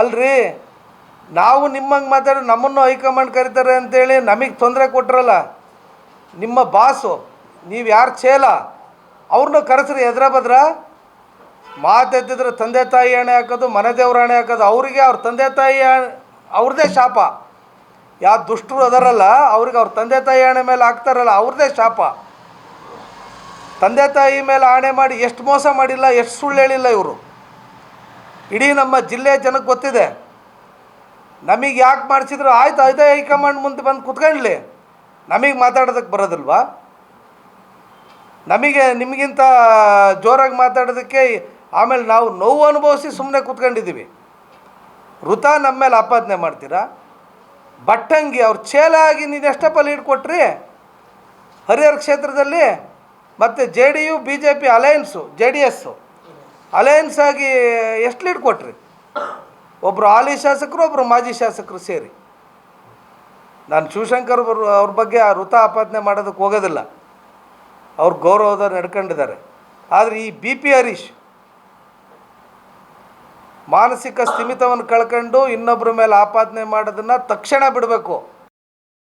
ಅಲ್ರಿ, ನಾವು ನಿಮ್ಮಂಗೆ ಮಾತಾಡಿ ನಮ್ಮನ್ನು ಹೈಕಮಾಂಡ್ ಕರೀತಾರೆ ಅಂತೇಳಿ ನಮಗೆ ತೊಂದರೆ ಕೊಟ್ರಲ್ಲ, ನಿಮ್ಮ ಬಾಸು, ನೀವು ಯಾರು ಚೇಲ ಅವ್ರನ್ನೂ ಕರೆಸ್ರಿ ಎದ್ರ ಬದ್ರ ಮಾತೆತ್ತಿದ್ರೆ ತಂದೆ ತಾಯಿ ಹಣೆ ಹಾಕೋದು, ಮನೆ ದೇವ್ರ ಹಣೆ ಹಾಕೋದು, ಅವರಿಗೆ ಅವ್ರ ತಂದೆ ತಾಯಿ ಅವ್ರದ್ದೇ ಶಾಪ. ಯಾವ ದುಷ್ಟರು ಅದರಲ್ಲ, ಅವ್ರಿಗೆ ಅವ್ರ ತಂದೆ ತಾಯಿ ಹಣೆ ಮೇಲೆ ಹಾಕ್ತಾರಲ್ಲ ಅವ್ರದ್ದೇ ಶಾಪ. ತಂದೆ ತಾಯಿ ಮೇಲೆ ಆಣೆ ಮಾಡಿ ಎಷ್ಟು ಮೋಸ ಮಾಡಿಲ್ಲ, ಎಷ್ಟು ಸುಳ್ಳು ಹೇಳಿಲ್ಲ ಇವರು. ಇಡೀ ನಮ್ಮ ಜಿಲ್ಲೆ ಜನಕ್ಕೆ ಗೊತ್ತಿದೆ. ನಮಗೆ ಯಾಕೆ ಮಾಡಿಸಿದ್ರು? ಆಯ್ತು, ಅದೇ ಹೈಕಮಾಂಡ್ ಮುಂದೆ ಬಂದು ಕುತ್ಕೊಳ್ಳಿ ನಮಗೆ ಮಾತಾಡೋದಕ್ಕೆ ಬರೋದಿಲ್ವಾ? ನಮಗೆ ನಿಮಗಿಂತ ಜೋರಾಗಿ ಮಾತಾಡೋದಕ್ಕೆ ಆಮೇಲೆ ನಾವು ನೋವು ಅನುಭವಿಸಿ ಸುಮ್ಮನೆ ಕೂತ್ಕೊಂಡಿದ್ದೀವಿ. ವೃತ ನಮ್ಮ ಮೇಲೆ ಆಪಾದನೆ ಮಾಡ್ತೀರಾ? ಬಟ್ಟಂಗಿ ಅವ್ರ ಚೇಲ ಆಗಿ ನೀನು ಎಷ್ಟಪ್ಪ ಲೀಡ್ ಕೊಟ್ರಿ? ಹರಿಹರ ಕ್ಷೇತ್ರದಲ್ಲಿ ಮತ್ತು J D U, B J P alliance J D S. Alliance ಆಗಿ ಎಷ್ಟು ಲೀಡ್ ಕೊಟ್ರಿ? ಒಬ್ಬರು ಹಾಲಿ ಶಾಸಕರು ಒಬ್ಬರು ಮಾಜಿ ಶಾಸಕರು ಸೇರಿ. ನಾನು ಶಿವಶಂಕರ್ ಅವ್ರ ಬಗ್ಗೆ ಆ ವೃತ ಆಪಾದನೆ ಮಾಡೋದಕ್ಕೆ ಹೋಗೋದಿಲ್ಲ. ಅವ್ರ ಗೌರವದ ನಡ್ಕೊಂಡಿದ್ದಾರೆ. ಆದರೆ ಈ ಬಿ ಪಿ ಹರೀಶ್ ಮಾನಸಿಕ ಸ್ಥಿಮಿತವನ್ನು ಕಳ್ಕೊಂಡು ಇನ್ನೊಬ್ಬರ ಮೇಲೆ ಆಪಾದನೆ ಮಾಡೋದನ್ನು ತಕ್ಷಣ ಬಿಡಬೇಕು.